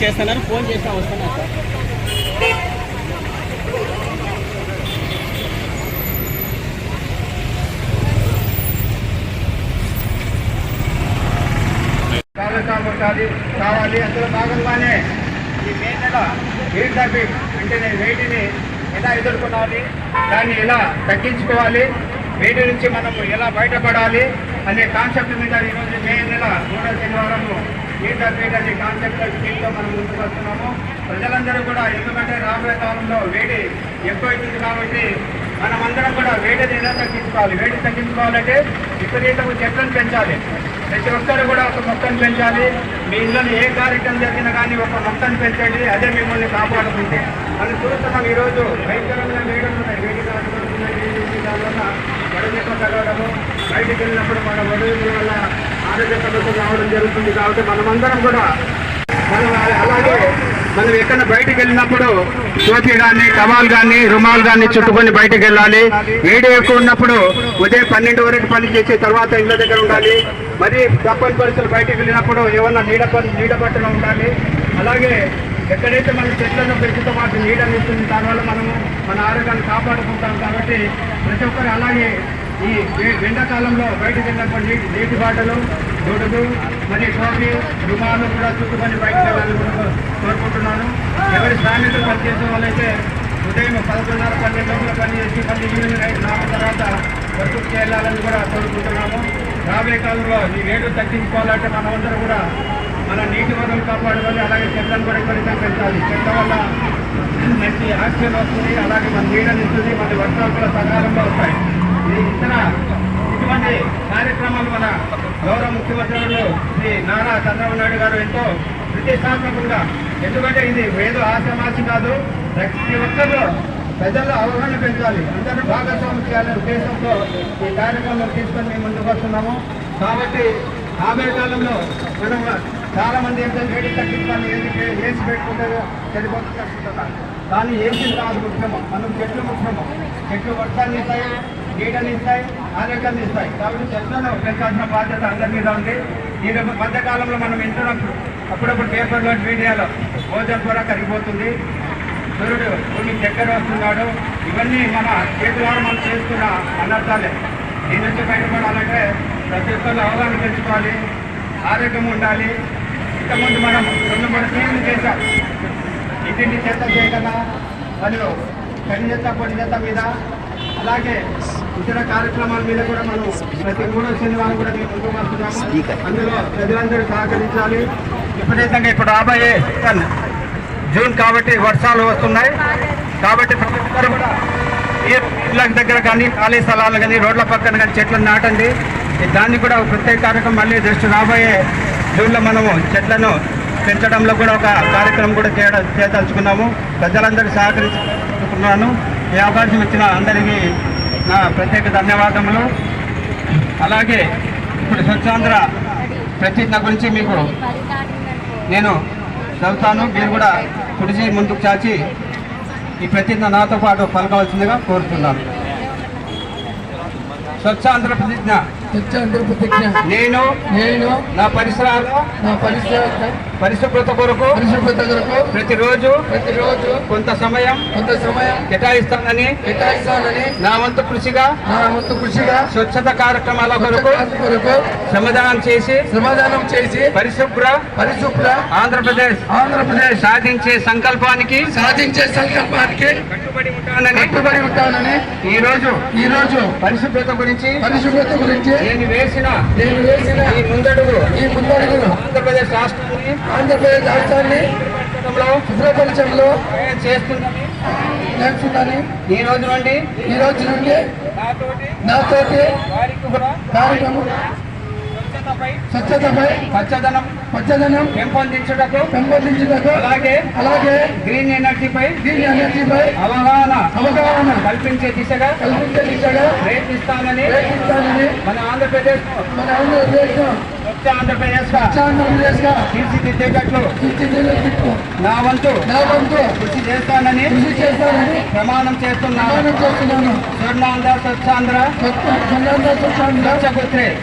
చేస్తున్నారు ఫోన్ చేసినా వస్తున్నారు సార్. కావాలి అందులో భాగంగానే ఈ మే నెల వెయిట్ తగ్గి అంటే నేను వేటిని ఎలా ఎదుర్కొనాలి దాన్ని ఎలా తగ్గించుకోవాలి వేడి నుంచి మనము ఎలా బయటపడాలి అనే కాన్సెప్ట్ మీద ఈరోజు మే నెల మూడో శనివారము నీట్ అప్డేట్ అనే కాన్సెప్ట్ స్కీమ్తో మనం ముందుకు వస్తున్నాము. ప్రజలందరూ కూడా ఎందుకంటే రాబోయే కాలంలో వేడి ఎక్కువైతుంది కాబట్టి మనమందరం కూడా వేడిని ఎలా తగ్గించుకోవాలి. వేడి తగ్గించుకోవాలంటే విపరీతము చెట్లను పెంచాలి. ప్రతి ఒక్కరు కూడా ఒక మొక్కను పెంచాలి. మీ ఇంట్లో ఏ కార్యక్రమం జరిగినా కానీ ఒక మొక్కను పెంచండి. అదే మిమ్మల్ని కాపాడుతుంది. మనం చూస్తున్నాం ఈరోజు భయంకరంగా వేయడం ఉన్నాయి. వేడి కారణమవుతున్నాయి, దానివల్ల వడదెబ్బ తగలడము. బయటికి వెళ్ళినప్పుడు మన వడదెబ్బ వల్ల రావడం జరుగుతుంది కాబట్టి మనమందరం కూడా మనం అలాగే మనం ఎక్కడ బయటికి వెళ్ళినప్పుడు టోపీ కానీ టవాల్ కానీ రుమాల్ కానీ చుట్టుకొని బయటికి వెళ్ళాలి. వేడి ఎక్కువ ఉన్నప్పుడు ఉదయం పన్నెండు వరకు పని చేసి తర్వాత ఇళ్ళ దగ్గర ఉండాలి. మరి తప్పని పరిస్థితులు బయటకు వెళ్ళినప్పుడు ఏమన్నా నీడ నీడ పట్టున ఉండాలి. అలాగే ఎక్కడైతే మనం చెట్లను పెంచుతో పాటు నీడనిస్తుంది దానివల్ల మనము మన ఆరోగ్యాన్ని కాపాడుకుంటాం కాబట్టి ప్రతి ఒక్కరు అలాగే ఈ ఎండాకాలంలో బయటకు వెళ్ళినప్పుడు నీటి బాటలు గొడుగు మరి టోపీ రుమాలు కూడా చుట్టుకొని బయటకు వెళ్ళాలని కోరుకుంటున్నాను. ఎవరి శ్రామికులు పనిచేసే వాళ్ళైతే ఉదయం పదకొండున్నర పన్నెండు గంటల పని చేసి మళ్ళీ ఈవినింగ్ ఐదు నాలుగు తర్వాత వర్క్ చేయాలని కూడా కోరుకుంటున్నాము. రాబోయే కాలంలో ఈ వేడు తగ్గించుకోవాలంటే మనమందరం కూడా మన నీటి వనరులు కాపాడుకొని అలాగే చెట్లను కూడా ఎక్కువ పెంచాలి. చెట్ల వల్ల మంచి ఆక్సిజన్ వస్తుంది అలాగే మన నీడని ఇస్తుంది మన వర్షాలు కూడా సకాలంలో వస్తాయి. ఈ ఇటువంటి కార్యక్రమాలు మన గౌరవ ముఖ్యమంత్రులు శ్రీ నారా చంద్రబాబు నాయుడు గారు ఎంతో ప్రతిష్టాత్మకంగా ఎందుకంటే ఇది వేదో ఆశమాసి కాదు ప్రతి ఒక్కరు ప్రజల్లో అవగాహన పెంచాలి. అందరూ భాగస్వామి చేయాలనే ఉద్దేశంతో ఈ కార్యక్రమం తీసుకొని మేము ముందుకు వస్తున్నాము. కాబట్టి రాబోయే కాలంలో మనం చాలా మంది ఏంటంటే వేడి తగ్గించాలి ఏది వేసి పెట్టుకుంటే చనిపోతుంది కానీ ఏసీ కాదు ముఖ్యము మనం చెట్లు ముఖ్యము. చెట్లు వర్షాలు ఇస్తాయి నీడని ఇస్తాయి ఆరోగ్యాన్ని ఇస్తాయి కాబట్టి చెట్లను పెంచాల్సిన బాధ్యత అందరి మీద ఉంది. ఈ మధ్యకాలంలో మనం వింటున్నప్పుడు అప్పుడప్పుడు పేపర్లో మీడియాలో భోజనం కూడా కరిగిపోతుంది. సూర్యుడు కొన్ని చక్కెర వస్తున్నాడు. ఇవన్నీ మన చేతులారా మనం చేసుకున్న అనర్థాలే. దీని నుంచి బయటపడాలంటే ప్రతి ఒక్కరు అవగాహన పెంచుకోవాలి ఆరోగ్యం ఉండాలి. ఇంతకుముందు మనం రెండు మూడు సీన్లు చేశాం. ఇంటింటి చెత్త చేయగల మరియు కని చెత్త పొడి చెత్త మీద అలాగే ఇతర కార్యక్రమాల మీద కూడా మనం ప్రతి మూడో శనివారం కూడా మేము ముందుకు వస్తున్నాము. అందులో ప్రజలందరూ సహకరించాలి. విపరీతంగా ఇప్పుడు రాబోయే జూన్ కాబట్టి వర్షాలు వస్తున్నాయి. కాబట్టి ప్రతి ఒక్కరు కూడా ఈ ఇళ్ళ దగ్గర కానీ ఖాళీ స్థలాలు కానీ రోడ్ల పక్కన కానీ చెట్లు నాటండి. దాన్ని కూడా ఒక ప్రత్యేక కార్యక్రమం మళ్ళీ జస్ట్ రాబోయే జూన్లో మనము చెట్లను పెంచడంలో కూడా ఒక కార్యక్రమం కూడా చేయడం చేయదలుచుకున్నాము ప్రజలందరూ సహకరించుకున్నాను ఈ అవకాశం ఇచ్చిన అందరికీ నా ప్రత్యేక ధన్యవాదములు. అలాగే ఇప్పుడు స్వచ్ఛాంధ్ర ప్రతిజ్ఞ గురించి మీకు నేను చదువుతాను. మీరు కూడా కుడిచి ముందుకు చాచి ఈ ప్రతిజ్ఞ నాతో పాటు పలకవలసిందిగా కోరుతున్నాను. స్వచ్ఛాంధ్ర ప్రతిజ్ఞ. స్వచ్ఛాంధ్ర ప్రతిజ్ఞ. నేను నేను నా పరిసరాల నా పరిసర పరిశుభ్రత కొరకు పరిశుభ్రత కొరకు ప్రతిరోజు ప్రతిరోజు కొంత సమయం కొంత సమయం కేటాయిస్తానని కేటాయిస్తానని నా వంతు కృషిగా నా వంతు కృషిగా స్వచ్ఛత కార్యక్రమాల కొరకు కొరకు శ్రమదానం చేసి సమాధానం చేసి పరిశుభ్ర పరిశుభ్ర ఆంధ్రప్రదేశ్ ఆంధ్రప్రదేశ్ సాధించే సంకల్పానికి సాధించే సంకల్పానికి కట్టుబడి ఉంటానని కట్టుబడి ఉంటానని ఈ రోజు ఈ రోజు పరిశుభ్రత గురించి పరిశుభ్రత గురించి నేను వేసిన నేను వేసిన ఈ ముందడుగు ఈ ముందడుగును ఆంధ్రప్రదేశ్ రాష్ట్రాన్ని ఆంధ్రప్రదేశ్ రాష్ట్రాన్ని చేస్తుందని నేర్చుకుంటానని ఈ రోజు నుండి ఈ రోజు నుండి నాతోటి కార్యక్రమం స్వచ్ఛతపై పచ్చదనం పచ్చదనం పెంపొందించుటకు పెంపొందించుటకు అలాగే అలాగే గ్రీన్ ఎనర్జీపై దీని ఎనర్జీపై అవగాహన అవగాహన కల్పించే దిశగా కల్పించే దిశగా ప్రయత్నిస్తానని ప్రయత్నిస్తానని మన ఆంధ్రప్రదేశ్ మన ఆంధ్రప్రదేశ్ ఆంధ్రప్రదేశ్గా ఆంధ్రప్రదేశ్గా తీర్చిదిద్దేటట్లు నా వంతు. నా వంతు. కృషి చేస్తానని కృషి చేస్తానని ప్రమాణం చేస్తున్నాను. ప్రమాణం చేస్తున్నాను. స్వర్ణాంధ్ర స్వచ్ఛాంధ్ర. స్వచ్ఛ స్వచ్ఛాంధ్ర. స్వచ్ఛాంధ్ర